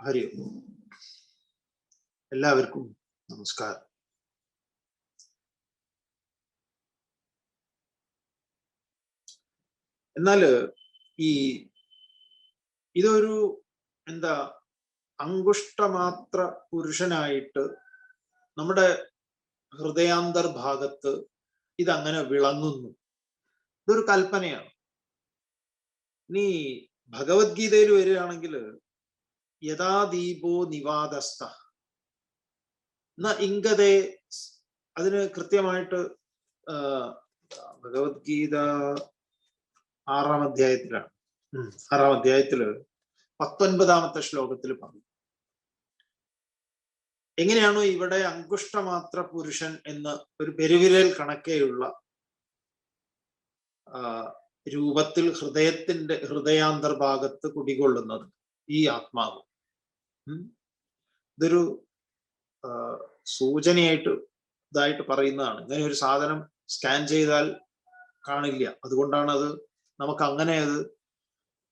ഹരി ഓം. എല്ലാവർക്കും നമസ്കാരം. എന്നാൽ ഈ ഇതൊരു എന്താ അങ്കുഷ്ടമാത്ര പുരുഷനായിട്ട് നമ്മുടെ ഹൃദയാന്തർഭാഗത്ത് ഇതങ്ങനെ വിളങ്ങുന്നു. ഇതൊരു കൽപ്പനയാണ്. നീ ഭഗവത്ഗീതയിൽ വരികയാണെങ്കിൽ യഥാ ദീപോ നിവാദസ്ഥ. ന ഇംഗതേ അതിന് കൃത്യമായിട്ട് ഭഗവത്ഗീത ആറാം അധ്യായത്തിലാണ്. ആറാം അധ്യായത്തിൽ പത്തൊൻപതാമത്തെ ശ്ലോകത്തിൽ പറഞ്ഞു. എങ്ങനെയാണോ ഇവിടെ അങ്കുഷ്ടമാത്ര പുരുഷൻ എന്ന് ഒരു പെരുവിരൽ കണക്കെയുള്ള രൂപത്തിൽ ഹൃദയത്തിന്റെ ഹൃദയാന്തർഭാഗത്ത് കുടികൊള്ളുന്നത് ഈ ആത്മാവ്. ഇതൊരു സൂചനയായിട്ട് ഇതായിട്ട് പറയുന്നതാണ്. ഇങ്ങനെ ഒരു സാധനം സ്കാൻ ചെയ്താൽ കാണില്ല. അതുകൊണ്ടാണ് അത് നമുക്ക് അങ്ങനെ അത്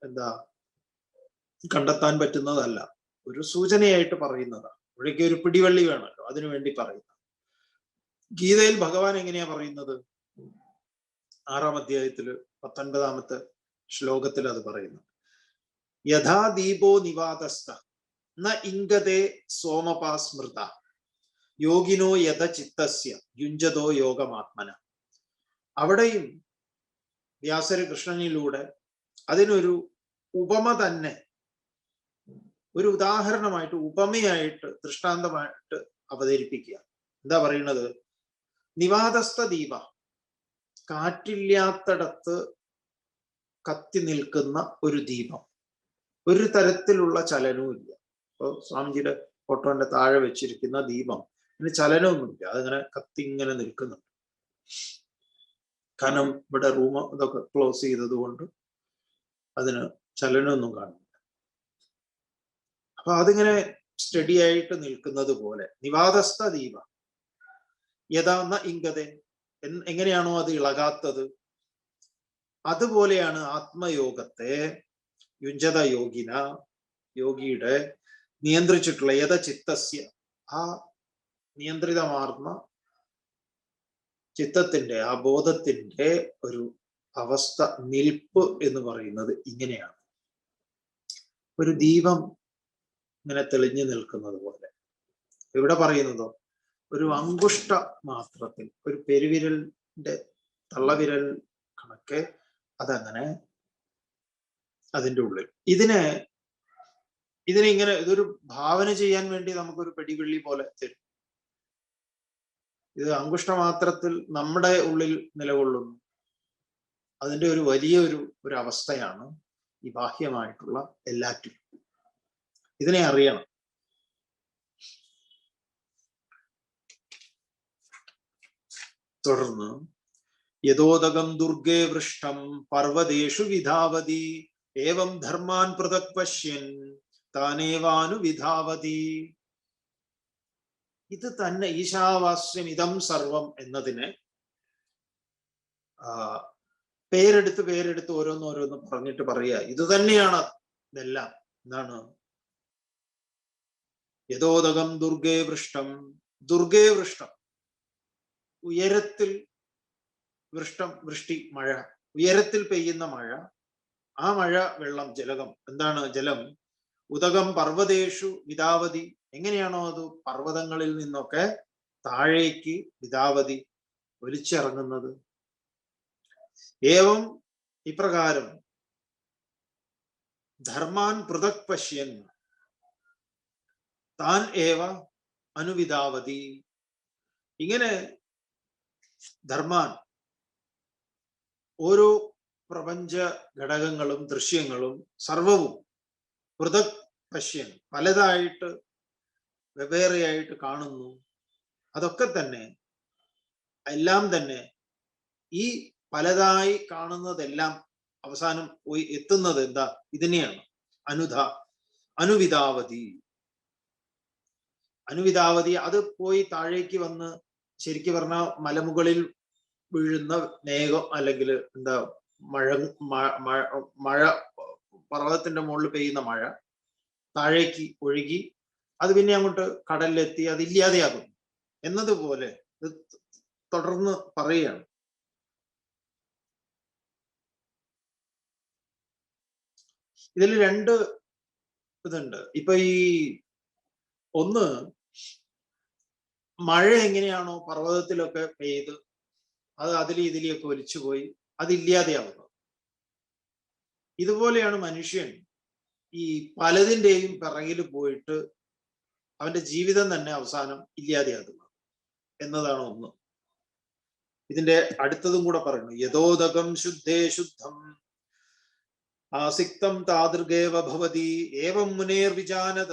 എന്താ കണ്ടെത്താൻ പറ്റുന്നതല്ല. ഒരു സൂചനയായിട്ട് പറയുന്നതാണ്. ഇവിടേക്ക് ഒരു പിടിവള്ളി വേണമല്ലോ. അതിനു വേണ്ടി പറയുന്നത്. ഗീതയിൽ ഭഗവാൻ എങ്ങനെയാ പറയുന്നത്? ആറാം അധ്യായത്തിൽ പത്തൊൻപതാമത്തെ ശ്ലോകത്തിൽ അത് പറയുന്നു. യഥാ ദീപോ നിവാതസ്ഥ ന ഇംഗതേ സോമപാസ്മൃത. യോഗിനോ യഥ ചിത്തസ്യ യുഞ്ചതോ യോഗമാത്മന. അവിടെയും വ്യാസര കൃഷ്ണനിലൂടെ അതിനൊരു ഉപമ തന്നെ ഒരു ഉദാഹരണമായിട്ട് ഉപമയായിട്ട് ദൃഷ്ടാന്തമായിട്ട് അവതരിപ്പിക്കുക. എന്താ പറയുന്നത്? നിവാദസ്ഥ ദീപ കാറ്റില്ലാത്തടത്ത് കത്തി നിൽക്കുന്ന ഒരു ദീപം. ഒരു തരത്തിലുള്ള ചലനവും ഇല്ല. ഇപ്പൊ സ്വാമിജിയുടെ ഫോട്ടോന്റെ താഴെ വെച്ചിരിക്കുന്ന ദീപം. ഇതിന് ചലനമൊന്നുമില്ല. അതിങ്ങനെ കത്തി ഇങ്ങനെ നിൽക്കുന്നുണ്ട്. കാരണം ഇവിടെ റൂം ഇതൊക്കെ ക്ലോസ് ചെയ്തത് കൊണ്ട് അതിന് ചലനമൊന്നും കാണുന്നില്ല. അപ്പൊ അതിങ്ങനെ സ്റ്റഡി ആയിട്ട് നിൽക്കുന്നത് പോലെ. നിവാദസ്ഥ ദീപ. യഥാന്ന ഇംഗതെ. എങ്ങനെയാണോ അത് ഇളകാത്തത്? അതുപോലെയാണ് ആത്മയോഗത്തെ. യുഞ്ചത യോഗിന യോഗിയുടെ നിയന്ത്രിച്ചിട്ടുള്ള യഥ ചിത്തസ്യ ആ നിയന്ത്രിതമാർന്ന ചിത്തത്തിന്റെ ആ ബോധത്തിന്റെ ഒരു അവസ്ഥ നിൽപ്പ് എന്ന് പറയുന്നത് ഇങ്ങനെയാണ്. ഒരു ദീപം ഇങ്ങനെ തെളിഞ്ഞു നിൽക്കുന്നത് പോലെ. ഇവിടെ പറയുന്നതോ ഒരു അങ്കുഷ്ട മാത്രത്തിൽ ഒരു പെരുവിരലിന്റെ തള്ളവിരൽ കണക്കെ അതങ്ങനെ അതിന്റെ ഉള്ളിൽ. ഇതിനെ ഇതിനെ ഇങ്ങനെ ഇതൊരു ഭാവന ചെയ്യാൻ വേണ്ടി നമുക്കൊരു പെടിവെള്ളി പോലെ തരും. ഇത് അങ്കുഷ്ടമാത്രത്തിൽ നമ്മുടെ ഉള്ളിൽ നിലകൊള്ളുന്നു. അതിന്റെ ഒരു വലിയ ഒരു ഒരു അവസ്ഥയാണ് ഈ ബാഹ്യമായിട്ടുള്ള എല്ലാറ്റും ഇതിനെ അറിയണം. തുടർന്ന് യഥോദകം ദുർഗേ വൃഷ്ടം പർവതേഷു വിധാവതി ഏവം ധർമാൻ പൃഥക് പശ്യൻ താനേവാനു വിധാവതി ഇത് തന്നെ ഈശാവാസ്യം ഇതം സർവം എന്നതിനെ പേരെടുത്ത് പേരെടുത്ത് ഓരോന്നോരോന്ന് പറഞ്ഞിട്ട് പറയുക. ഇത് തന്നെയാണ് ഇതെല്ലാം. എന്താണ്? യഥോദകം ദുർഗേ വൃഷ്ടം. ദുർഗേ വൃഷ്ടം. ഉയരത്തിൽ വൃഷ്ടം വൃഷ്ടി മഴ. ഉയരത്തിൽ പെയ്യുന്ന മഴ. ആ മഴ വെള്ളം ജലകം. എന്താണ് ജലം? ഉദകം പർവതേഷു വിതാവതി എങ്ങനെയാണോ അത് പർവതങ്ങളിൽ നിന്നൊക്കെ താഴേക്ക് വിതാവതി ഒലിച്ചിറങ്ങുന്നത്. ഏവം ഇപ്രകാരം ധർമാൻ പൃഥക് പശ്യൻ. താൻ ഏവ അനുവിതാവതി ഇങ്ങനെ ധർമാൻ ഓരോ പ്രപഞ്ച ഘടകങ്ങളും ദൃശ്യങ്ങളും സർവവും പൃഥക് പശ്യൻ പലതായിട്ട് വെവ്വേറെയായിട്ട് കാണുന്നു. അതൊക്കെ തന്നെ എല്ലാം തന്നെ ഈ പലതായി കാണുന്നതെല്ലാം അവസാനം പോയി എത്തുന്നത് എന്താ? ഇതിനെയാണ്. അനുധ അനുവിതാവതി അനുവിതാവതി അത് പോയി താഴേക്ക് വന്ന് ശരിക്കും പറഞ്ഞാൽ മലമുകളിൽ വീഴുന്ന മേഘം അല്ലെങ്കിൽ എന്താ മഴ മഴ പർവതത്തിന്റെ മുകളിൽ പെയ്യുന്ന മഴ താഴേക്ക് ഒഴുകി അത് പിന്നെ അങ്ങോട്ട് കടലിലെത്തി അത് ഇല്ലാതെയാകുന്നു. എന്നതുപോലെ ഇത് തുടർന്ന് പറയുകയാണ്. ഇതിൽ രണ്ട് ഇതുണ്ട്. ഇപ്പൊ ഈ ഒന്ന് മഴ എങ്ങനെയാണോ പർവതത്തിലൊക്കെ പെയ്ത് അത് അതിലും ഇതിലെയൊക്കെ ഒലിച്ചുപോയി അതില്ലാതെയാവുന്നത് ഇതുപോലെയാണ് മനുഷ്യൻ ഈ പലതിന്റെയും പിറകിൽ പോയിട്ട് അവന്റെ ജീവിതം തന്നെ അവസാനം ഇല്ലാതെയാകുന്നത് എന്നതാണ് ഒന്ന്. ഇതിന്റെ അടുത്തതും കൂടെ പറയുന്നു യഥോദകം ശുദ്ധേ ശുദ്ധം. ആസിക്തം താതൃഗേവ ഭവതി. ഏവം മുനേർ വിജാനത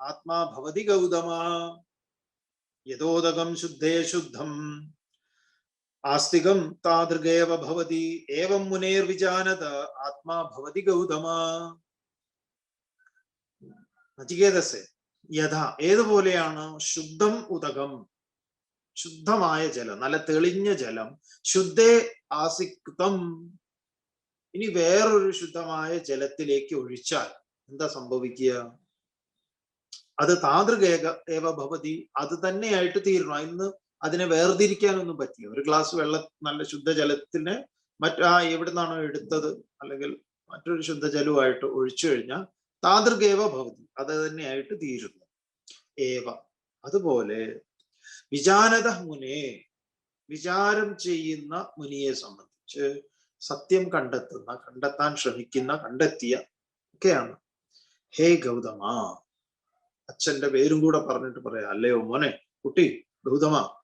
ആത്മാ ഭവതി ഗൗതമ. യഥോദകം ശുദ്ധേ ശുദ്ധം. ആസ്തികം താതൃഗേവ ഭവതി ഏവം മുനേർ വിജാനത ആത്മാ ഭവതി ഗൗതമ. നചികേതസെ യഥാ ഏതുപോലെയാണ് ശുദ്ധം ഉദകം? ശുദ്ധമായ ജലം നല്ല തെളിഞ്ഞ ജലം ശുദ്ധേ ആസിക്തം. ഇനി വേറൊരു ശുദ്ധമായ ജലത്തിലേക്ക് ഒഴിച്ചാൽ എന്താ സംഭവിക്കുക? അത് താതൃകേക ഏവ ഭവതി അത് തന്നെയായിട്ട് തീരണം ഇന്ന് അതിനെ വേർതിരിക്കാനൊന്നും പറ്റില്ല. ഒരു ഗ്ലാസ് വെള്ളം നല്ല ശുദ്ധജലത്തിന് മറ്റു ആ എവിടുന്നാണോ എടുത്തത് അല്ലെങ്കിൽ മറ്റൊരു ശുദ്ധജലവുമായിട്ട് ഒഴിച്ചു കഴിഞ്ഞാൽ താതൃകേവ ഭവതി. അത് തന്നെയായിട്ട് തീരുന്നു. ഏവ. അതുപോലെ വിചാരത മുനെ വിചാരം ചെയ്യുന്ന മുനിയെ സംബന്ധിച്ച് സത്യം കണ്ടെത്തുന്ന കണ്ടെത്താൻ ശ്രമിക്കുന്ന കണ്ടെത്തിയ ഒക്കെയാണ്. ഹേ ഗൗതമ. അച്ഛന്റെ പേരും കൂടെ പറഞ്ഞിട്ട് പറയാം. അല്ലയോ മോനെ കുട്ടി ഗൗതമ.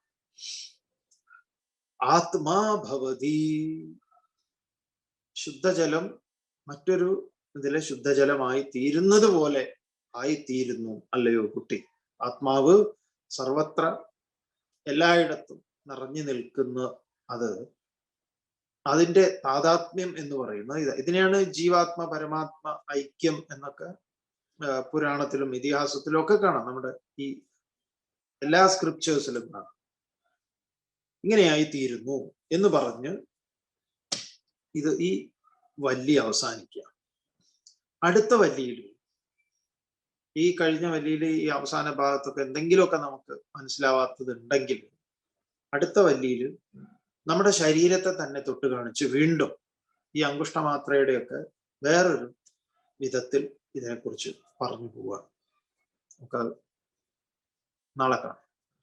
ആത്മാ ഭവതി. ശുദ്ധജലം മറ്റൊരു ഇതിലെ ശുദ്ധജലമായി തീരുന്നത് പോലെ ആയിത്തീരുന്നു അല്ലയോ കുട്ടി? ആത്മാവ് സർവത്ര എല്ലായിടത്തും നിറഞ്ഞു നിൽക്കുന്ന അത്. അതിന്റെ താതാത്മ്യം എന്ന് പറയുന്നത് ഇത്. ഇതിനെയാണ് ജീവാത്മ പരമാത്മ ഐക്യം എന്നൊക്കെ പുരാണത്തിലും ഇതിഹാസത്തിലും ഒക്കെ കാണാം. നമ്മുടെ ഈ എല്ലാ സ്ക്രിപ്റ്റേഴ്സിലും കാണാം. ഇങ്ങനെയായി തീരുന്നു എന്ന് പറഞ്ഞ് ഇത് ഈ വല്ലി അവസാനിക്കുക. അടുത്ത വല്ലിയിൽ ഈ കഴിഞ്ഞ വല്ലിയിൽ ഈ അവസാന ഭാഗത്തൊക്കെ എന്തെങ്കിലുമൊക്കെ നമുക്ക് മനസ്സിലാവാത്തത് ഉണ്ടെങ്കിൽ അടുത്ത വല്ലിയിൽ നമ്മുടെ ശരീരത്തെ തന്നെ തൊട്ട് കാണിച്ച് വീണ്ടും ഈ അങ്കുഷ്ടമാത്രയുടെയൊക്കെ വേറൊരു വിധത്തിൽ ഇതിനെക്കുറിച്ച് പറഞ്ഞു പോവുകയാണ്. നമുക്ക് നാളെ കാണാം.